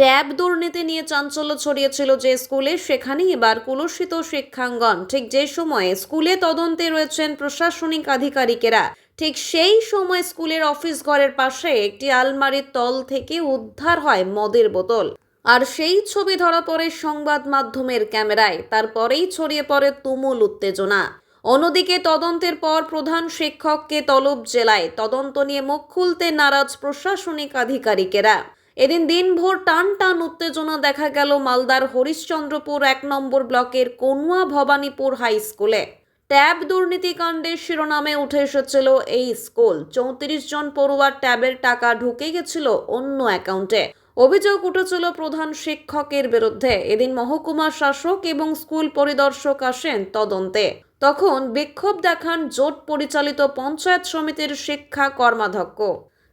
Tab দুর্নীতি নিয়ে চাঞ্চল্য ছড়িয়েছিল যে স্কুলে, সেখানেই এবার কুলসিত শিক্ষাঙ্গন। ঠিক যে সময়ে স্কুলে তদন্তে রয়েছেন প্রশাসনিক আধিকারিকেরা, ঠিক সেই সময় স্কুলের অফিস ঘরের পাশে একটি আলমারির তল থেকে উদ্ধার হয় মদের বোতল। আর সেই ছবি ধরা পড়ে সংবাদ মাধ্যমের ক্যামেরায়, তারপরেই ছড়িয়ে পড়ে তুমুল উত্তেজনা। অন্যদিকে তদন্তের পর প্রধান শিক্ষককে তলব জেলায় তদন্ত নিয়ে মুখ খুলতে নারাজ প্রশাসনিক আধিকারিকেরা। এদিন দিনভর টান টান উত্তেজনা দেখা গেল মালদার হরিশ্চন্দ্রপুর এক নম্বর ব্লকের কনুয়া ভবানীপুর হাই স্কুলে। ট্যাব দুর্নীতিকাণ্ডের শিরোনামে উঠে এসেছিল এই স্কুল। চৌত্রিশ জন পড়ুয়ার ট্যাবের টাকা ঢুকে গেছিল অন্য অ্যাকাউন্টে। অভিযোগ উঠেছিল প্রধান শিক্ষকের বিরুদ্ধে। এদিন মহকুমা শাসক এবং স্কুল পরিদর্শক আসেন তদন্তে। তখন বিক্ষোভ দেখান জোট পরিচালিত পঞ্চায়েত সমিতির শিক্ষা কর্মাধ্যক্ষ।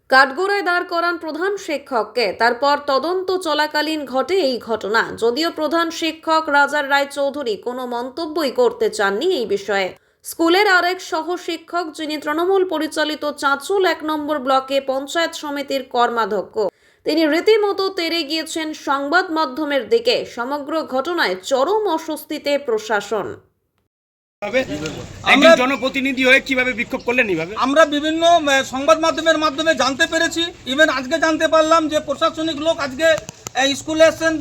কাঠগোড়ায় দাঁড় করান প্রধান শিক্ষককে। তারপর তদন্ত চলাকালীন ঘটে এই ঘটনা। যদিও প্রধান শিক্ষক রাজার রায় চৌধুরী কোনো মন্তব্যই করতে চাননি এই বিষয়ে। স্কুলের আরেক সহ শিক্ষক যিনি তৃণমূল পরিচালিত চাঁচল এক নম্বর ব্লকে পঞ্চায়েত সমিতির কর্মাধ্যক্ষ, তিনি রীতিমতো তেরে গিয়েছেন সংবাদ মাধ্যমের দিকে। সমগ্র ঘটনায় চরম অস্বস্তিতে প্রশাসন। আমরা- জনপ্রতিনিধি হয়ে কীভাবে বিক্ষোভ করলেন এইভাবে? আমরা বিভিন্ন সংবাদ মাধ্যমের মাধ্যমে জানতে পেরেছি। ইভেন আজকে জানতে পারলাম যে প্রশাসনিক লোক আজকে স্কুলে এসেছেন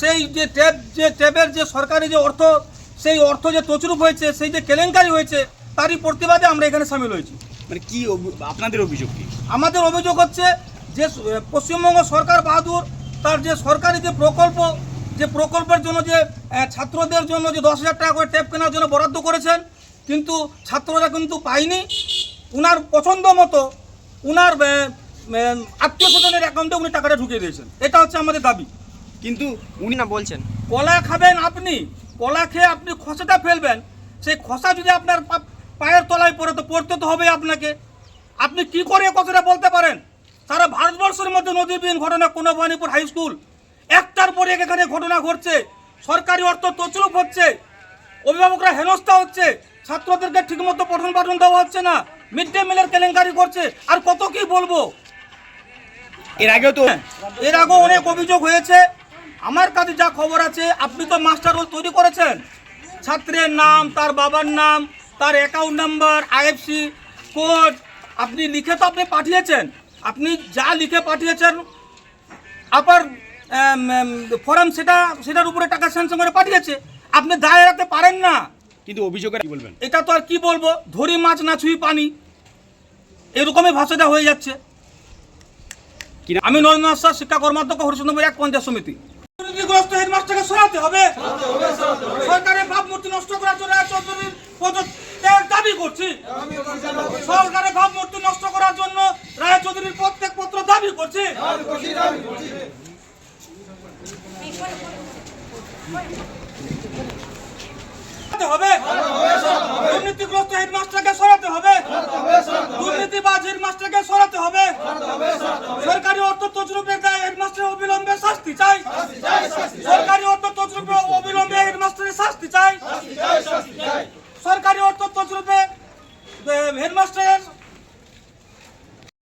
সেই যে ট্যাব যে ট্যাবের যে সরকারি যে অর্থ সেই অর্থ যে তছরূপ হয়েছে সেই যে কেলেঙ্কারি হয়েছে তারই প্রতিবাদে আমরা এখানে সামিল হয়েছি। মানে কি আপনাদের অভিযোগ কি? আমাদের অভিযোগ হচ্ছে যে পশ্চিমবঙ্গ সরকার বাহাদুর তার যে সরকারি যে প্রকল্প যে প্রকল্পের জন্য যে ছাত্রদের জন্য যে দশ হাজার টাকা করে ট্যাপ কেনার জন্য বরাদ্দ করেছেন কিন্তু ছাত্ররা কিন্তু পায়নি। উনার পছন্দ মতো উনার আত্মীয় স্বজনের অ্যাকাউন্টে উনি টাকাটা ঢুকিয়ে দিয়েছেন। এটা হচ্ছে আমাদের দাবি। কিন্তু উনি না বলছেন। কলা খাবেন আপনি কলা খেয়ে আপনি খসাটা ফেলবেন। সেই খসা যদি আপনার পায়ের তলায় পড়ে তো পড়তে তো হবে আপনাকে। আপনি কি করে কথাটা বলতে পারেন? সারা ভারতবর্ষের মধ্যে নদীবিহীন ঘটনা কোনো বাণীপুর হাই স্কুল একটার পরে এখানে ঘটনা ঘটছে। সরকারি অর্থ তছরূপ হচ্ছে। অভিভাবকরা হেনস্থা হচ্ছে। ছাত্রদেরকে ঠিকমতো পঠন পাঠন দেওয়া হচ্ছে না। মিড ডে মিলের কেলেঙ্কারি করছে। আর কত কি বলব? এর আগেও তো এর আগেও অনেক অভিযোগ হয়েছে। আমার কাছে যা খবর আছে আপনি তো মাস্টার রোল তৈরি করেছেন। ছাত্রের নাম তার বাবার নাম তার অ্যাকাউন্ট নাম্বার আইএফসি কোড আপনি লিখে তো আপনি পাঠিয়েছেন। আপনি যা লিখে পাঠিয়েছেন আবার ফর্ম সেটা সেটার উপরে টাকা স্যাংশন করে পাঠিয়েছে। আপনি দায় এড়াতে পারেন না। কিন্তু অভিযোগের কি বলবেন? এটা তো আর কি বলব? ধরি মাছ না ছুঁই পানি। এরকমই ভাষাটা হয়ে যাচ্ছে। আমি নরেন্দ্র শাহ শিক্ষা কর্মাধ্যক্ষ হরিচন্দ্রপুর এক পঞ্চায়েত সমিতি। দুর্নীতিগ্রস্ত হেডমাস্টারকে সরাতে হবে। সরকারের ভাবমূর্তি নষ্ট করার জন্য চৌধুরীর পদত্যাগ দাবি করছি। সরকারের ভাবমূর্তি নষ্ট করার জন্য রায় চৌধুরীর প্রত্যেক পত্র দাবি করছি। দুর্নীতিগ্রস্ত হেডমাস্টারকে সরাতে হবে। দুর্নীতিবাজ হেডমাস্টারকে সরাতে হবে। সরকারি অর্থ তজরুপের দায় হেডমাস্টারের অবিলম্বে শাস্তি চাই। সরকারি অর্থ তজরুপে অবিলম্বে হেডমাস্টারের শাস্তি চাই। সরকারি অর্থ তজরুপে হেডমাস্টারের